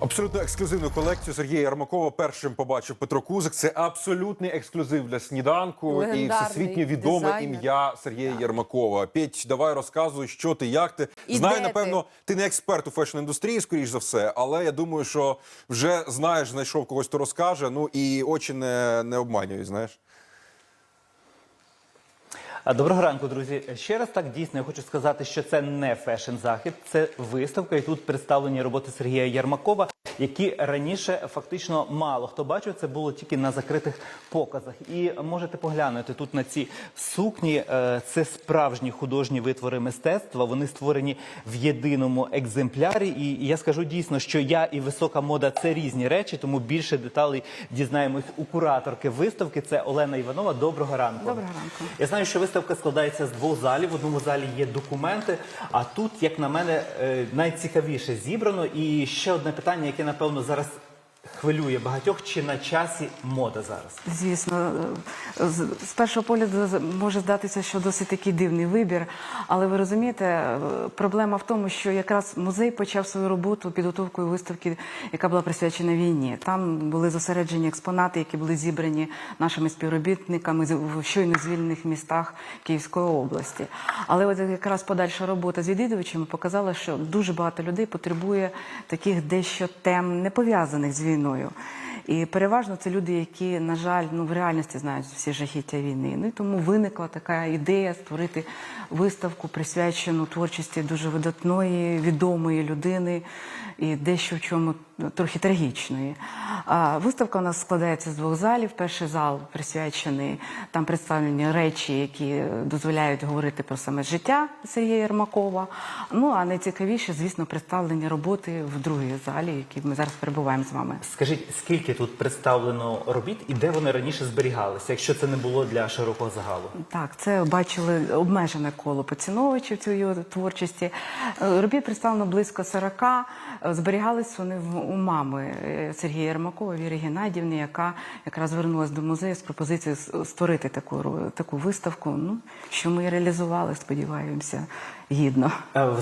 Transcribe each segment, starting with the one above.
Абсолютно ексклюзивну колекцію Сергія Ярмакова першим побачив Петро Кузик. Це абсолютний ексклюзив для сніданку і всесвітньо відоме дизайнер. ім'я Сергія Ярмакова. Петь, давай розказуй, що ти, як ти. І Знаю, де ти? напевно, ти не експерт у фешн-індустрії, скоріш за все, але я думаю, що вже знаєш, знайшов когось, хто розкаже. Ну і очі не, не обманюють, знаєш. Доброго ранку, друзі. Ще раз так дійсно я хочу сказати, що це не фешн захід, це виставка, і тут представлені роботи Сергія Ярмакова, які раніше фактично мало хто бачив. Це було тільки на закритих показах. І можете поглянути тут на ці сукні. Е, Це справжні художні витвори мистецтва. Вони створені в єдиному екземплярі. І я скажу дійсно, що я і висока мода це різні речі, тому більше деталей дізнаємось у кураторки виставки. Це Олена Іванова. Доброго ранку. Доброго ранку. Я знаю, що виставка складається з двох залів. В одному залі є документи, а тут, як на мене, е, найцікавіше зібрано. І ще одне питання, яке напевно зараз хвилює багатьох: чи на часі мода зараз? Звісно, е, з з першого погляду може здатися, що досить такий дивний вибір. Але ви розумієте, е, проблема в тому, що якраз музей почав свою роботу підготовкою виставки, яка була присвячена війні. Там були зосереджені експонати, які були зібрані нашими співробітниками в щойно звільнених містах Київської області. Але от якраз подальша робота з відвідувачами показала, що дуже багато людей потребує таких дещо тем, не пов'язаних з війною. のよ。І переважно це люди, які, на жаль, ну в реальності знають всі жахіття війни. Ну і тому виникла така ідея створити виставку, присвячену творчості дуже видатної, відомої людини і дещо в чому ну, трохи трагічної. А виставка у нас складається з двох залів. Перший зал присвячений там представлені речі, які дозволяють говорити про саме життя Сергія Єрмакова. Ну а найцікавіше, звісно, представлені роботи в другій залі, які ми зараз перебуваємо з вами. Скажіть, скільки тут представлено робіт і де вони раніше зберігалися, якщо це не було для широкого загалу? Так, це бачили обмежене коло поціновувачів цієї творчості. Е, Робіт представлено близько 40. Е, Зберігались вони у мами е, Сергія Єрмакова, Віри Геннадівни, яка якраз звернулася до музею з пропозицією створити таку, таку виставку. Ну, що ми реалізували, сподіваємося, гідно.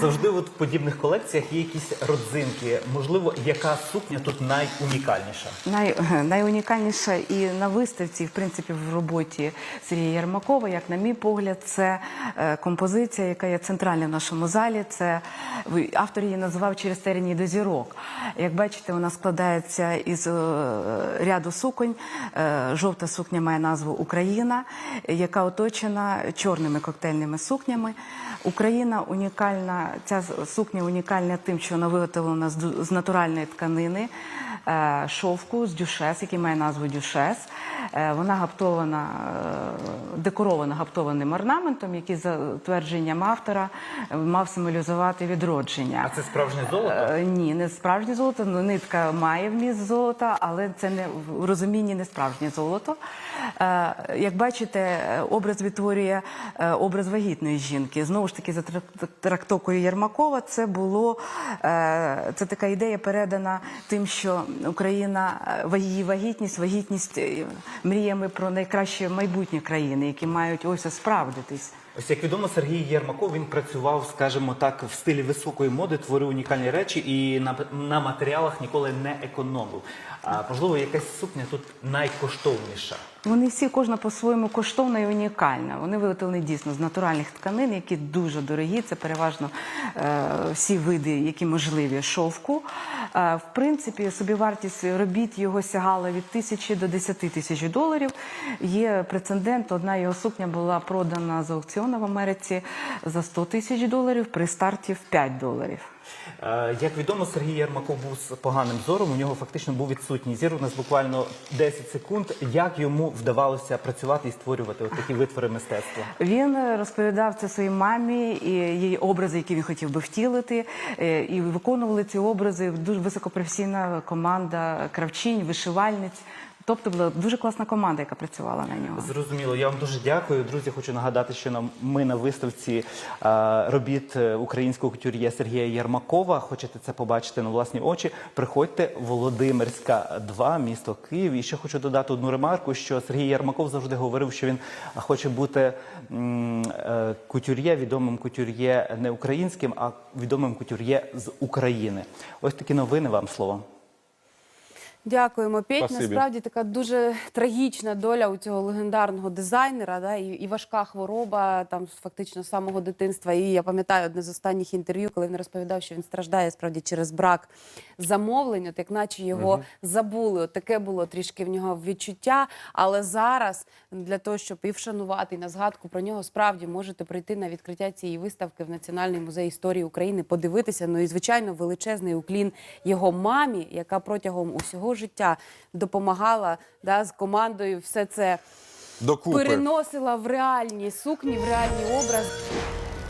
Завжди от в подібних колекціях є якісь родзинки. Можливо, яка сукня тут найунікальніша? Най, найунікальніше і на виставці, і, в принципі, в роботі Сергія Єрмакова, як на мій погляд, це е, композиція, яка є центральною в нашому залі. Це автор її називав через терені до зірок. Як бачите, вона складається із е, ряду суконь. Е, жовта сукня має назву Україна, яка оточена чорними коктейльними сукнями. Україна унікальна. Ця сукня унікальна тим, що вона виготовлена з натуральної тканини шовку з дюшес, який має назву дюшес. Е, Вона гаптована, е, декорована гаптованим орнаментом, який за твердженням автора е, мав символізувати відродження. А це справжнє золото? Ні, не справжнє золото. Ну, нитка має вміст золота, але це не в розумінні не справжнє золото. Як бачите, образ відтворює образ вагітної жінки. Знову ж таки, за трак- трактовкою Єрмакова, це було це така ідея передана тим, що Україна її вагітність, вагітність е, мріями про найкраще майбутнє країни, які мають ось справдитись. Ось як відомо, Сергій Єрмаков він працював, скажімо так, в стилі високої моди, творив унікальні речі і на, на матеріалах ніколи не економив. А можливо, якась сукня тут найкоштовніша. Вони всі кожна по-своєму коштовна і унікальна. Вони виготовлені дійсно з натуральних тканин, які дуже дорогі. Це переважно е, всі види, які можливі шовку. Е, в принципі, собівартість робіт його сягала від тисячі до 10 тисяч доларів. Є прецедент. Одна його сукня була продана з аукціону в Америці за 100 тисяч доларів при старті в 5 доларів. Е, Як відомо, Сергій Єрмаков був з поганим зором. У нього фактично був відсутній зір. У нас буквально 10 секунд. Як йому вдавалося працювати і створювати от такі витвори мистецтва? Він розповідав це своїй мамі і її образи, які він хотів би втілити. Е, І виконували ці образи дуже високопрофесійна команда кравчинь, вишивальниць. Тобто була дуже класна команда, яка працювала на нього. Зрозуміло, я вам дуже дякую. Друзі, хочу нагадати, що нам ми на виставці е, робіт е, українського кутюр'є Сергія Єрмакова. Хочете це побачити на власні очі? Приходьте Володимирська 2, місто Київ. І ще хочу додати одну ремарку, що Сергій Єрмаков завжди говорив, що він хоче бути е, кутюр'є, відомим кутюр'є не українським, а відомим кутюр'є з України. Ось такі новини. Вам слово. Дякуємо, Петь. Спасибі. Насправді така дуже трагічна доля у цього легендарного дизайнера, да, і, і важка хвороба там фактично з самого дитинства. І я пам'ятаю одне з останніх інтерв'ю, коли він розповідав, що він страждає справді через брак замовлень, от як наче його забули. От таке було трішки в нього відчуття. Але зараз для того, щоб і вшанувати і на згадку про нього, справді можете прийти на відкриття цієї виставки в Національний музей історії України, подивитися. Ну і звичайно, величезний уклін його мамі, яка протягом усього життя допомагала да, з командою все це Докупи. переносила в реальні сукні, в реальний образ.